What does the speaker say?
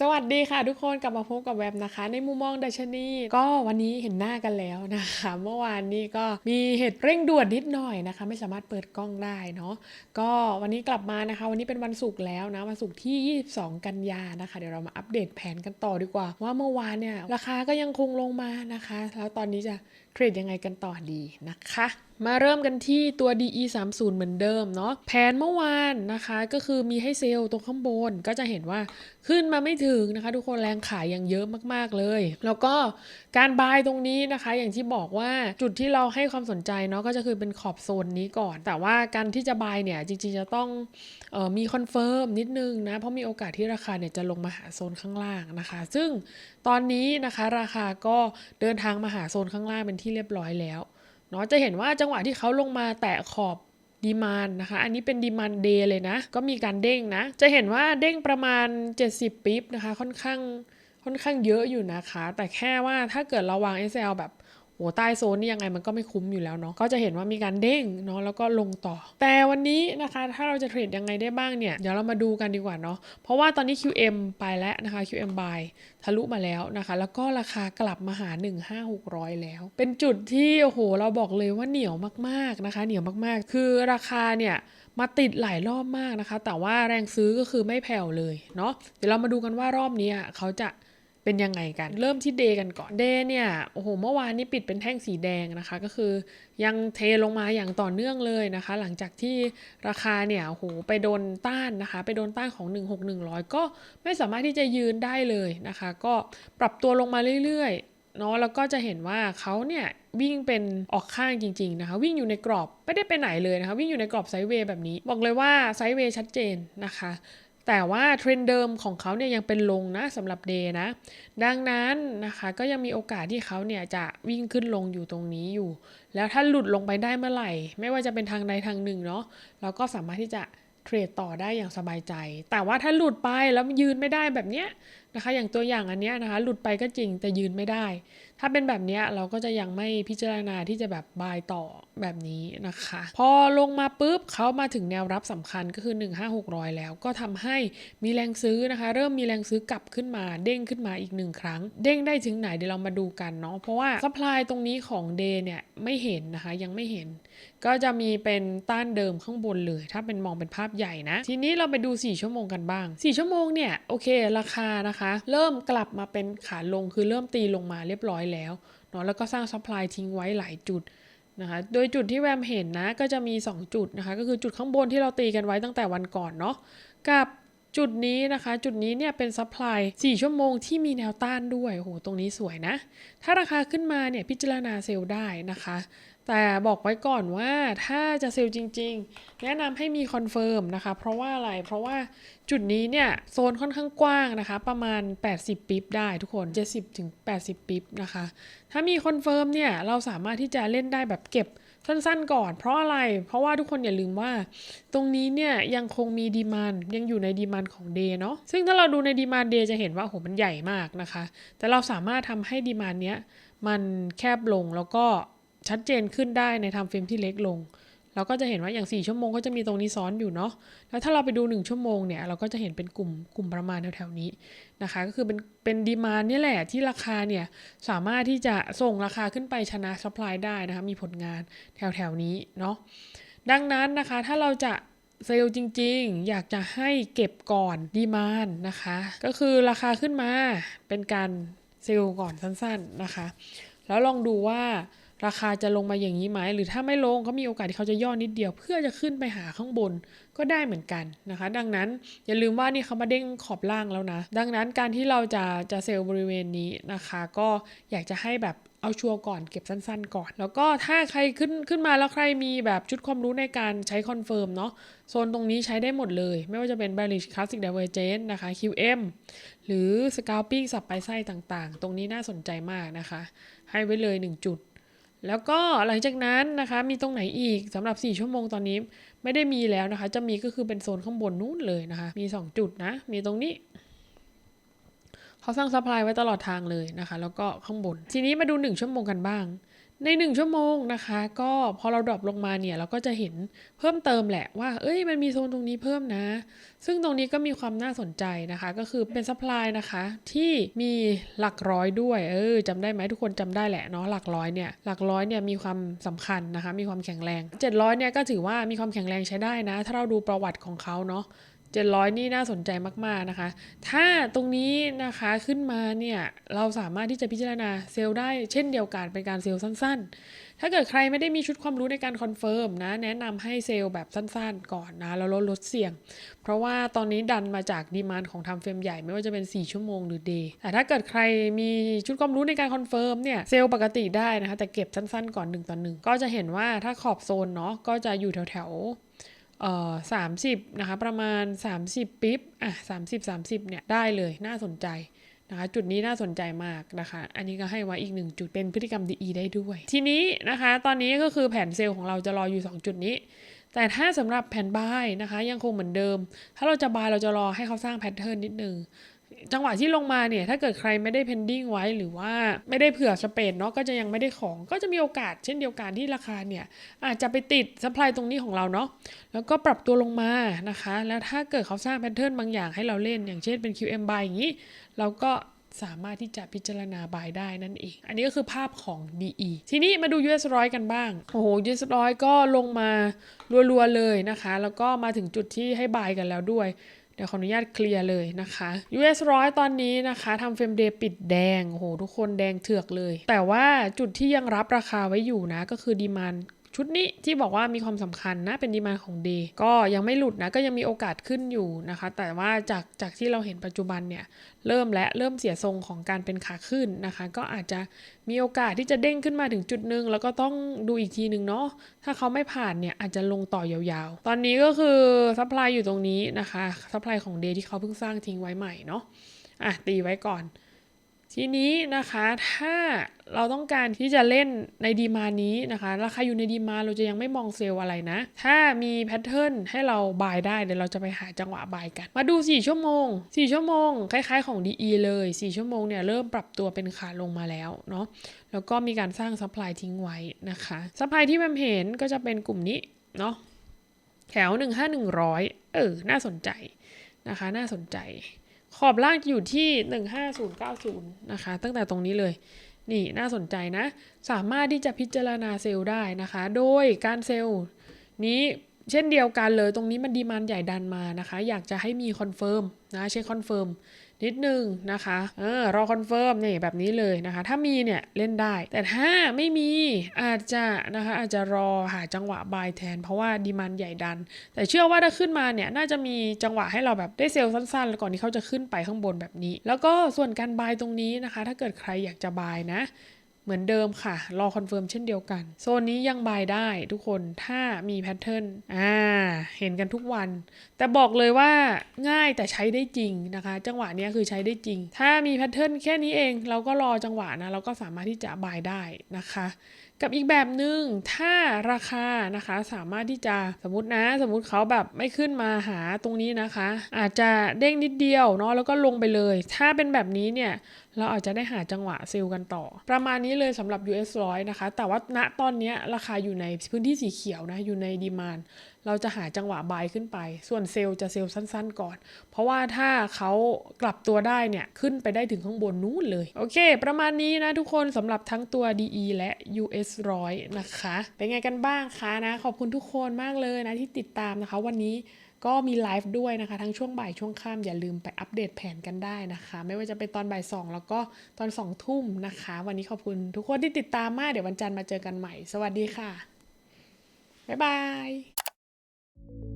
สวัสดีค่ะทุกคนกลับมาพบกับแวบนะคะ ในมุมมองดัชนีก็วันนี้เห็นหน้ากันแล้วนะคะ เมื่อวานนี้ก็มีเหตุเร่งด่วนนิดหน่อยนะคะ ไม่สามารถเปิดกล้องได้เนาะก็วันนี้กลับมานะคะ วันนี้เป็นวันศุกร์แล้วนะวันศุกร์ที่ 22 กันยานะคะ เดี๋ยวเรามาอัปเดตแผนกันต่อดีกว่า ว่าเมื่อวานเนี่ยราคาก็ยังคงลงมานะคะ แล้วตอนนี้จะเทรดยังไงกันต่อดีนะคะมาเริ่มกันที่ตัว DE 3 0เหมือนเดิมเนาะแผนเมื่อวานนะคะ ก็คือมีให้เซลล์ตรงข้างบนก็จะเห็นว่าขึ้นมาไม่ถึงนะคะ ทุกคนแรงขายยังเยอะมากๆเลย แล้วก็การบายตรงนี้นะคะ อย่างที่บอกว่าจุดที่เราให้ความสนใจเนาะก็จะคือเป็นขอบโซนนี้ก่อน แต่ว่าการที่จะบายเนี่ยจริงๆจะต้องออมีคอนเฟิร์มนิดนึงนะ เพราะมีโอกาสที่ราคาเนี่ยจะลงมาหาโซนข้างล่างนะคะ ซึ่งตอนนี้นะคะราคาก็เดินทางมาหาโซนข้างล่างเป็นที่เรียบร้อยแล้ว เนาะจะเห็นว่าจังหวะที่เขาลงมาแตะขอบดีมานนะคะ อันนี้เป็นดีมานเดย์เลยนะ ก็มีการเด้งนะ จะเห็นว่าเด้งประมาณ 70 ปิ๊บนะคะ ค่อนข้างค่อนข้างเยอะอยู่นะคะ แต่แค่ว่าถ้าเกิดเราวาง SL แบบ โหใต้โซนนี่ยังไงมันก็ไม่คุ้มอยู่แล้วเนาะก็จะเห็นว่ามีการเด้งเนาะแล้วก็ลงต่อ แต่วันนี้นะคะถ้าเราจะเทรดยังไงได้บ้างเนี่ยเดี๋ยวเรามาดูกันดีกว่าเนาะเพราะว่าตอนนี้ QM ไปแล้วนะคะ QM buy ทะลุมาแล้วนะคะ แล้วก็ราคากลับมาหา 15600 แล้ว เป็นจุดที่โอ้โหเราบอกเลยว่าเหนียวมากๆนะคะ เหนียวมากๆ คือราคาเนี่ยมาติดหลายรอบมากนะคะ แต่ว่าแรงซื้อก็คือไม่แผ่วเลยเนาะเดี๋ยวเรามาดูกันว่ารอบนี้เขาจะ เป็นยังไงกัน เริ่มที่เดกันก่อนเดเนี่ยโอ้โหเมื่อวานนี้ปิดเป็นแท่งสีแดงนะคะ ก็คือยังเทลงมาอย่างต่อเนื่องเลยนะคะ หลังจากที่ราคาเนี่ยโอ้โหไปโดนต้านนะคะ ไปโดนต้านของ 16100 ก็ไม่สามารถที่จะยืนได้เลยนะคะ ก็ปรับตัวลงมาเรื่อยๆเนาะแล้วก็จะเห็นว่าเขาเนี่ยวิ่งเป็นออกข้างจริง ๆนะคะ วิ่งอยู่ในกรอบไม่ได้ไปไหนเลยนะคะ วิ่งอยู่ในกรอบไซด์เวย์แบบนี้ บอกเลยว่าไซด์เวย์ชัดเจนนะคะ แต่ว่าเทรนด์เดิมของเขาเนี่ยยังเป็นลงนะสำหรับเดย์นะ ดังนั้นนะคะก็ยังมีโอกาสที่เขาเนี่ยจะวิ่งขึ้นลงอยู่ตรงนี้อยู่ แล้วถ้าหลุดลงไปได้เมื่อไหร่ ไม่ว่าจะเป็นทางใดทางหนึ่งเนาะเราก็สามารถที่จะเทรดต่อได้อย่างสบายใจ แต่ว่าถ้าหลุดไปแล้วยืนไม่ได้แบบเนี้ย นะคะ อย่างตัวอย่างอันเนี้ยนะคะ หลุดไปก็จริงแต่ยืนไม่ได้ ถ้าเป็นแบบเนี้ยเราก็จะยังไม่พิจารณาที่จะแบบบายต่อแบบนี้นะคะ พอลงมาปุ๊บเขามาถึงแนวรับสำคัญก็คือ 15600 แล้ว ก็ทำให้มีแรงซื้อนะคะ เริ่มมีแรงซื้อกลับขึ้นมา เด้งขึ้นมาอีกหนึ่งครั้ง เด้งได้ถึงไหนเดี๋ยวเรามาดูกันเนาะเพราะว่าซัพพลายตรงนี้ของเดย์เนี่ยไม่เห็นนะคะยังไม่เห็น ก็จะมีเป็นต้านเดิมข้างบนเลย ถ้าเป็นมองเป็นภาพใหญ่นะ ทีนี้เราไปดู 4 ชั่วโมงกันบ้าง 4 ชั่วโมงเนี่ยโอเคราคานะคะเริ่มกลับมาเป็นขาลงคือเริ่มตีลงมาเรียบร้อยแล้วเนาะแล้วก็สร้างซัพพลายทิ้งไว้หลายจุดนะคะโดยจุดที่แวมเห็นนะก็จะมี 2 จุดนะคะ ก็คือจุดข้างบนที่เราตีกันไว้ตั้งแต่วันก่อนเนาะกับจุดนี้นะคะ จุดนี้เนี่ยเป็นซัพพลาย4ชั่วโมงที่มีแนวต้านด้วยโอ้โหตรงนี้สวยนะ ถ้าราคาขึ้นมาเนี่ยพิจารณาเซลล์ได้นะคะ แต่บอกไว้ก่อนว่าถ้าจะเซลล์จริง ๆ แนะนำให้มีคอนเฟิร์มนะคะ เพราะว่าอะไร เพราะว่าจุดนี้เนี่ยโซนค่อนข้างกว้างนะคะ ประมาณ 80 ปิ๊บได้ทุกคน 70ถึง80 ปิ๊บนะคะ ถ้ามีคอนเฟิร์มเนี่ยเราสามารถที่จะเล่นได้แบบเก็บสั้นๆก่อน เพราะอะไร เพราะว่าทุกคนอย่าลืมว่า ตรงนี้เนี่ยยังคงมีดีมานยังอยู่ในดีมานของเดย์เนาะซึ่งถ้าเราดูในดีมานเดย์จะเห็นว่าโหมันใหญ่มากนะคะ แต่เราสามารถทำให้ดีมานเนี้ยมันแคบลงแล้วก็ ชัดเจนขึ้นได้ในทม์เฟรมที่เล็กลง เราก็จะเห็นว่าอย่าง 4 ชั่วโมงก็จะมีตรงนี้ซ้อนอยู่เนาะแล้วถ้าเราไปดู 1 ชั่วโมงเนี่ยเราก็จะเห็นเป็นกลุ่มกลุ่มประมาณแถวๆนี้นะคะ ก็คือเป็นเป็นดีมานนี่แหละที่ราคาเนี่ยสามารถที่จะส่งราคาขึ้นไปชนะซัพพลายได้นะคะมีผลงานแถวๆนี้เนาะดังนั้นนะคะถ้าเราจะเซลล์จริงๆ อยากจะให้เก็บก่อนดีมานนะคะ ก็คือราคาขึ้นมาเป็นการเซลล์ก่อนสั้นๆนะคะ แล้วลองดูว่า ราคาจะลงมาอย่างนี้ไหม หรือถ้าไม่ลงเขามีโอกาสที่เขาจะย่อนิดเดียว เพื่อจะขึ้นไปหาข้างบนก็ได้เหมือนกันนะคะ ดังนั้นอย่าลืมว่านี่เขามาเด้งขอบล่างแล้วนะ ดังนั้นการที่เราจะจะเซลล์บริเวณนี้นะคะ ก็อยากจะให้แบบเอาชัวร์ก่อนเก็บสั้นๆก่อน แล้วก็ถ้าใครขึ้นขึ้นมาแล้วใครมีแบบชุดความรู้ในการใช้คอนเฟิร์มเนาะโซนตรงนี้ใช้ได้หมดเลย ไม่ว่าจะเป็น bearish classic divergence นะคะ QM หรือ scalping สับไปไส้ต่างๆ ตรงนี้น่าสนใจมากนะคะ ให้ไว้เลย 1 จุด แล้วก็หลังจากนั้นนะคะมีตรงไหนอีกสำหรับ 4 ชั่วโมงตอนนี้ไม่ได้มีแล้วนะคะ จะมีก็คือเป็นโซนข้างบนนู้นเลยนะคะ มี 2 จุดนะ มีตรงนี้เขาสร้างซัพพลายไว้ตลอดทางเลยนะคะ แล้วก็ข้างบน ทีนี้มาดู 1 ชั่วโมงกันบ้าง ใน 1 ชั่วโมงนะคะ ก็พอเราดรอปลงมาเนี่ยเราก็จะเห็นเพิ่มเติมแหละว่า เอ้ยมันมีโซนตรงนี้เพิ่มนะ ซึ่งตรงนี้ก็มีความน่าสนใจนะคะ ก็คือเป็นซัพพลายนะคะที่มีหลักร้อยด้วยเออจำได้ไหมทุกคนจำได้แหละเนาะหลักร้อยเนี่ยหลักร้อยเนี่ยมีความสำคัญนะคะ มีความแข็งแรง 700เนี่ยก็ถือว่ามีความแข็งแรงใช้ได้นะ ถ้าเราดูประวัติของเขาเนาะ 700 นี่น่าสนใจมาก ๆ นะคะ ถ้าตรงนี้นะคะขึ้นมาเนี่ย เราสามารถที่จะพิจารณาเซลล์ได้เช่นเดียวกันเป็นการเซลล์สั้น ๆ ถ้าเกิดใครไม่ได้มีชุดความรู้ในการคอนเฟิร์มนะ แนะนำให้เซลล์แบบสั้น ๆ ก่อนนะ แล้วลดลดเสี่ยง เพราะว่าตอนนี้ดันมาจากดีมานของทำเฟรมใหญ่ไม่ว่าจะเป็น 4 ชั่วโมงหรือเดย์แต่ถ้าเกิดใครมีชุดความรู้ในการคอนเฟิร์มเนี่ยเซลล์ปกติได้นะคะแต่เก็บสั้น ๆ ก่อน1ต่อ1ก็จะเห็นว่าถ้าขอบโซนเนาะก็จะอยู่แถวๆ เอ่อสามสิบนะคะประมาณ 30 ปิ๊บอะ30 30เนี่ยได้เลยน่าสนใจนะคะจุดนี้น่าสนใจมากนะคะ อันนี้ก็ให้ไว้อีกหนึ่งจุดเป็นพฤติกรรมดีได้ด้วย ทีนี้นะคะตอนนี้ก็คือแผนเซลล์ของเราจะรออยู่ 2 จุดนี้ แต่ถ้าสำหรับแผนบายนะคะยังคงเหมือนเดิม ถ้าเราจะบายเราจะรอให้เขาสร้างแพทเทิร์นนิดนึง จังหวะที่ลงมาเนี่ยถ้าเกิดใครไม่ได้ pending ไว้หรือว่าไม่ได้เผื่อสเปนเนาะก็จะยังไม่ได้ของ ก็จะมีโอกาสเช่นเดียวกันที่ราคาเนี่ยอาจจะไปติดซัพพลายตรงนี้ของเราเนาะแล้วก็ปรับตัวลงมานะคะ แล้วถ้าเกิดเขาสร้างแพทเทิร์นบางอย่างให้เราเล่น อย่างเช่นเป็น QM buy อย่างนี้ เราก็สามารถที่จะพิจารณาบายได้นั่นเอง อันนี้ก็คือภาพของ DE ทีนี้มาดู US ร้อยกันบ้าง โอ้โห US ร้อยก็ลงมารัวๆเลยนะคะ แล้วก็มาถึงจุดที่ให้บายกันแล้วด้วย เดี๋ยวขออนุญาตเคลียร์เลยนะคะ US ร้อยตอนนี้นะคะทำเฟรมเดย์ปิดแดงโหทุกคนแดงเถือกเลย แต่ว่าจุดที่ยังรับราคาไว้อยู่นะ ก็คือดีมาน ชุดนี้ที่บอกว่ามีความสำคัญนะเป็นดีมานของเดย์ก็ยังไม่หลุดนะก็ยังมีโอกาสขึ้นอยู่นะคะ แต่ว่าจากจากที่เราเห็นปัจจุบันเนี่ยเริ่มและเริ่มเสียทรงของการเป็นขาขึ้นนะคะ ก็อาจจะมีโอกาสที่จะเด้งขึ้นมาถึงจุดหนึ่งแล้วก็ต้องดูอีกทีหนึ่งเนาะถ้าเขาไม่ผ่านเนี่ยอาจจะลงต่อยาวๆ ตอนนี้ก็คือซัพพลายอยู่ตรงนี้นะคะซัพพลายของเดย์ที่เขาเพิ่งสร้างทิ้งไว้ใหม่เนาะอะตีไว้ก่อน ทีนี้นะคะถ้าเราต้องการที่จะเล่นในดีมานี้นะคะ ราคาอยู่ในดีมาเราจะยังไม่มองเซลล์อะไรนะ ถ้ามีแพทเทิร์นให้เราบายได้เดี๋ยวเราจะไปหาจังหวะบายกัน มาดู 4 ชั่วโมง 4 ชั่วโมง คล้ายๆของ DE เลย 4 ชั่วโมงเนี่ยเริ่มปรับตัวเป็นขาลงมาแล้วเนาะแล้วก็มีการสร้างซัพพลายทิ้งไว้นะคะซัพพลายที่แมมเห็นก็จะเป็นกลุ่มนี้เนาะแถว 1 5 100 เออ น่าสนใจนะคะ น่าสนใจ ขอบล่างจะอยู่ที่ 15090 นะคะ ตั้งแต่ตรงนี้เลย นี่น่าสนใจนะ สามารถที่จะพิจารณาเซลล์ได้นะคะ โดยการเซลล์นี้เช่นเดียวกันเลยตรงนี้มันดีมานใหญ่ดันมานะคะ อยากจะให้มีคอนเฟิร์มนะเช็คคอนเฟิร์ม นิดนึงนะคะเออรอคอนเฟิร์มนี่แบบนี้เลยนะคะ ถ้ามีเนี่ยเล่นได้ แต่ถ้าไม่มีอาจจะนะคะอาจจะรอหาจังหวะบายแทน เพราะว่าดีมันใหญ่ดัน แต่เชื่อว่าถ้าขึ้นมาเนี่ยน่าจะมีจังหวะให้เราแบบได้เซลล์สั้นๆก่อนที่เขาจะขึ้นไปข้างบนแบบนี้ แล้วก็ส่วนการบายตรงนี้นะคะ ถ้าเกิดใครอยากจะบายนะ เหมือนเดิมค่ะ รอคอนเฟิร์มเช่นเดียวกัน โซนนี้ยังบายได้ทุกคนถ้ามีแพทเทิร์นอ่าเห็นกันทุกวัน แต่บอกเลยว่าง่ายแต่ใช้ได้จริงนะคะ จังหวะนี้คือใช้ได้จริง ถ้ามีแพทเทิร์นแค่นี้เอง เราก็รอจังหวะนะเราก็สามารถที่จะบายได้นะคะกับอีกแบบหนึ่งถ้าราคานะคะสามารถที่จะสมมตินะ สมมติเขาแบบไม่ขึ้นมาหาตรงนี้นะคะ อาจจะเด้งนิดเดียวเนาะแล้วก็ลงไปเลย ถ้าเป็นแบบนี้เนี่ยเราอาจจะได้หาจังหวะซิลกันต่อ ประมาณนี้เลยสำหรับ US ร้อยนะคะ แต่ว่าณตอนนี้ราคาอยู่ในพื้นที่สีเขียวนะอยู่ในดีมาน เราจะหาจังหวะบายขึ้นไป ส่วนเซลล์จะเซลล์สั้น ๆ ก่อน เพราะว่าถ้าเขากลับตัวได้เนี่ย ขึ้นไปได้ถึงข้างบนนู้นเลย โอเค ประมาณนี้นะทุกคนสำหรับทั้งตัว DE และ US ร้อยนะคะ เป็นไงกันบ้างคะนะ ขอบคุณทุกคนมากเลยนะที่ติดตามนะคะ วันนี้ก็มีไลฟ์ด้วยนะคะ ทั้งช่วงบ่ายช่วงค่ำอย่าลืมไปอัปเดตแผนกันได้นะคะ ไม่ว่าจะเป็นตอนบ่ายสองแล้วก็ตอนสองทุ่มนะคะ วันนี้ขอบคุณทุกคนที่ติดตามมากเดี๋ยววันจันทร์มาเจอกันใหม่ สวัสดีค่ะบ๊ายบาย